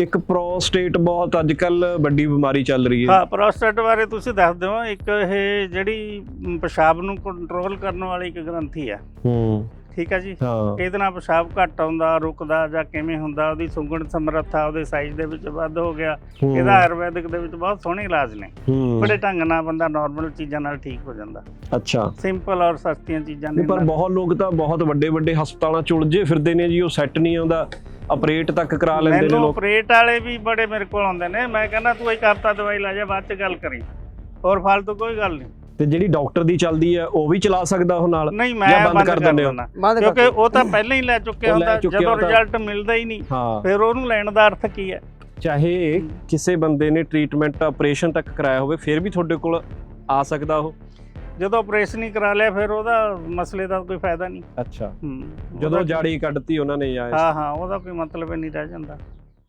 ਇੱਕ ਪ੍ਰੋਸਟੇਟ ਬਹੁਤ ਅੱਜ ਕੱਲ ਵੱਡੀ ਬਿਮਾਰੀ ਚੱਲ ਰਹੀ ਹੈ। ਹਾਂ ਪ੍ਰੋਸਟੇਟ ਬਾਰੇ ਤੁਸੀਂ ਦੱਸ ਦਿਓ। ਇੱਕ ਇਹ ਜਿਹੜੀ ਪਿਸ਼ਾਬ ਨੂੰ ਕੰਟਰੋਲ ਕਰਨ ਵਾਲੀ ਇੱਕ ਗ੍ਰੰਥੀ ਹੈ। ਹੂੰ। ਠੀਕ ਹੈ ਜੀ? ਇਹਦੇ ਨਾਲ ਪਿਸ਼ਾਬ ਘੱਟ ਆਉਂਦਾ ਰੁਕਦਾ ਜਾਂ ਕਿਵੇਂ ਹੁੰਦਾ ਉਹਦੀ ਸੁੰਗਣ ਸਮਰੱਥਾ ਉਹਦੇ ਸਾਈਜ਼ ਦੇ ਵਿੱਚ ਵੱਧ ਹੋ ਗਿਆ। ਇਹਦਾ ਆਯੁਰਵੈਦਿਕ ਦੇ ਵਿੱਚ ਬਹੁਤ ਸੋਹਣੇ ਇਲਾਜ ਨੇ। ਬੜੇ ਢੰਗ ਨਾਲ ਬੰਦਾ ਨਾਰਮਲ ਚੀਜ਼ਾਂ ਨਾਲ ਠੀਕ ਹੋ ਜਾਂਦਾ। ਅੱਛਾ। ਸਿੰਪਲ ਔਰ ਸਸਤੀਆਂ ਚੀਜ਼ਾਂ ਨੇ ਪਰ ਬਹੁਤ ਲੋਕ ਤਾਂ ਬਹੁਤ ਵੱਡੇ ਵੱਡੇ ਹਸਪਤਾਲਾਂ ਚ ਉਲਝੇ ਫਿਰਦੇ ਨੇ ਜੀ ਉਹ ਸੈੱਟ ਨਹੀਂ ਆਉਂਦਾ। ਆਪਰੇਟ ਤੱਕ ਕਰਾ ਲੈਂਦੇ ਨੇ ਮੈਨੂੰ ਲੋਕ। ਆਪਰੇਟ ਵਾਲੇ ਵੀ ਬੜੇ ਮੇਰੇ ਕੋਲ ਆਉਂਦੇ ਨੇ। ਮੈਂ ਕਹਿੰਦਾ ਤੂੰ ਇੱਕ ਹਫਤਾ ਦਵਾਈ ਲੈ ਜਾ ਬਾਅਦ ਚ ਗੱਲ ਕਰੀ। ਹੋਰ ਫालतू ਕੋਈ ਗੱਲ ਨਹੀਂ। ਤੇ ਜਿਹੜੀ ਡਾਕਟਰ ਦੀ ਚੱਲਦੀ ਹੈ ਉਹ ਵੀ ਚਲਾ ਸਕਦਾ ਉਹ ਨਾਲ? ਨਹੀਂ ਮੈਂ ਬੰਦ ਕਰ ਦਿੰਦੇ ਹੋ? ਬੰਦ ਕਿਉਂਕਿ ਉਹ ਤਾਂ ਪਹਿਲਾਂ ਹੀ ਲੈ ਚੁੱਕਿਆ ਹੁੰਦਾ। ਜਦੋਂ। ਰਿਜ਼ਲਟ ਮਿਲਦਾ ਹੀ ਨਹੀਂ ਫਿਰ ਉਹਨੂੰ ਲੈਣ ਦਾ ਅਰਥ ਕੀ ਹੈ? ਚਾਹੇ ਕਿਸੇ ਬੰਦੇ ਨੇ ਟ੍ਰੀਟਮੈਂਟ ਆਪਰੇਸ਼ਨ ਤੱਕ ਕਰਾਇਆ ਹੋਵੇ ਫਿਰ ਵੀ ਤੁਹਾਡੇ ਕੋਲ ਆ ਸਕਦਾ ਉਹ? ਜਦੋਂ ਆਪਰੇਸ਼ਨ ਹੀ ਕਰਾ ਲਿਆ ਫਿਰ ਉਹਦਾ ਮਸਲੇ ਦਾ ਕੋਈ ਫਾਇਦਾ ਨਹੀਂ। ਅੱਛਾ। ਹੂੰ ਜਦੋਂ ਉਹਦਾ- ਜਾੜੀ ਕੱਢਤੀ ਉਹਨਾਂ ਨੇ ਜਾਂ ਹਾਂ ਹਾਂ ਉਹਦਾ ਕੋਈ ਮਤਲਬ ਹੀ ਨਹੀਂ ਰਹਿ ਜਾਂਦਾ।